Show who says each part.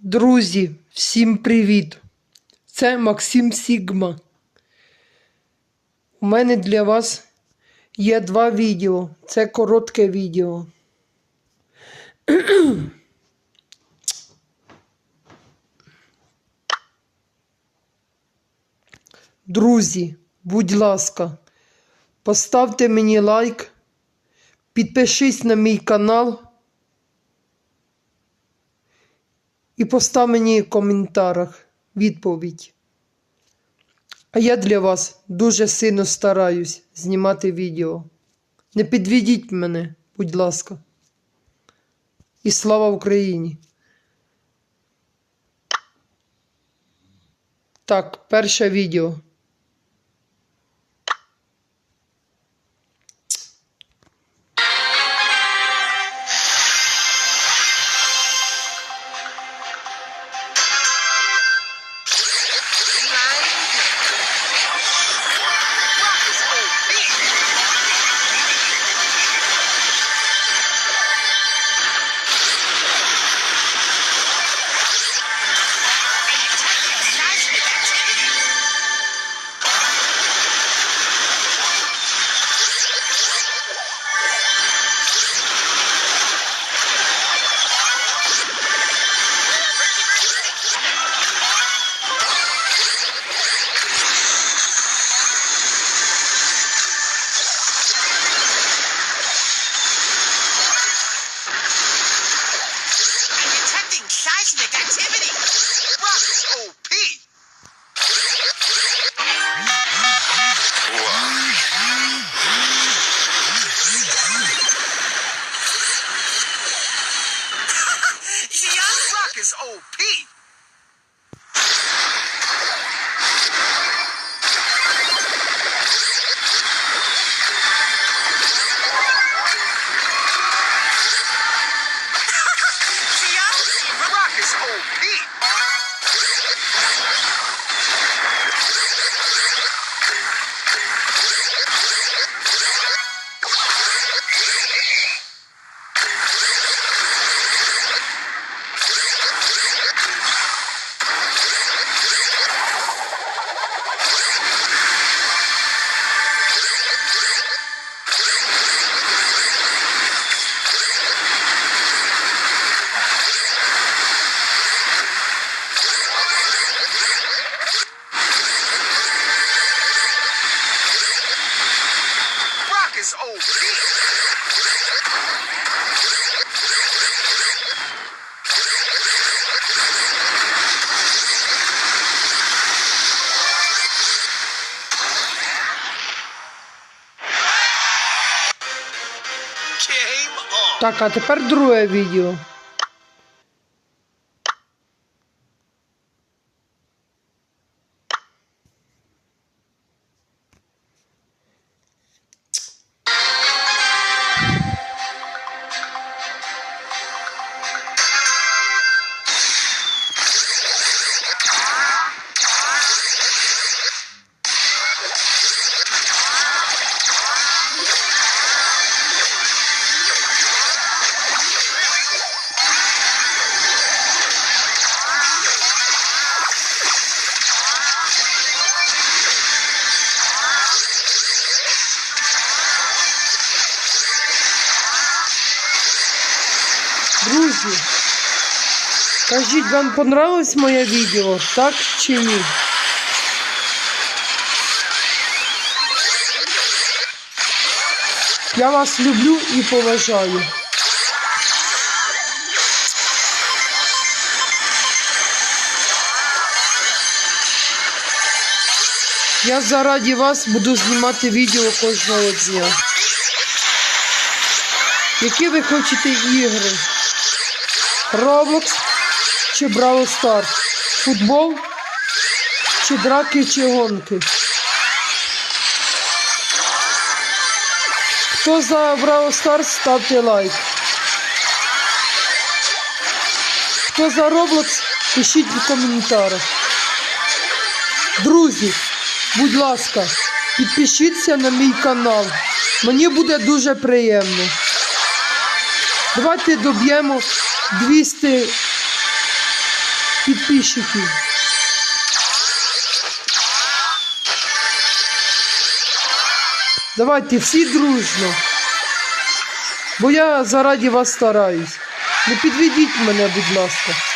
Speaker 1: Друзі, всім привіт! Це Максим Сігма. У мене для вас є два відео. Це коротке відео. Друзі, будь ласка, поставте мені лайк, підпишись на мій канал. І постав мені в коментарях відповідь. А я для вас дуже сильно стараюсь знімати відео. Не підведіть мене, будь ласка. І слава Україні! Так, перше відео.
Speaker 2: Is OP.
Speaker 1: Так, а тепер друге відео. Кажіть, вам понравилось моє відео, так чи ні? Я вас люблю і поважаю. Я заради вас буду знімати відео кожного дня. Які ви хочете ігри? Roblox чи Brawl Stars? Футбол чи драки чи гонки? Хто за Brawl Stars, ставте лайк. Хто за Roblox, пишіть в коментарях. Друзі, будь ласка, підпишіться на мій канал. Мені буде дуже приємно. Давайте доб'ємо 200 підписчиків. Давайте всі дружно. Бо я заради вас стараюсь. Не підведіть мене, будь ласка.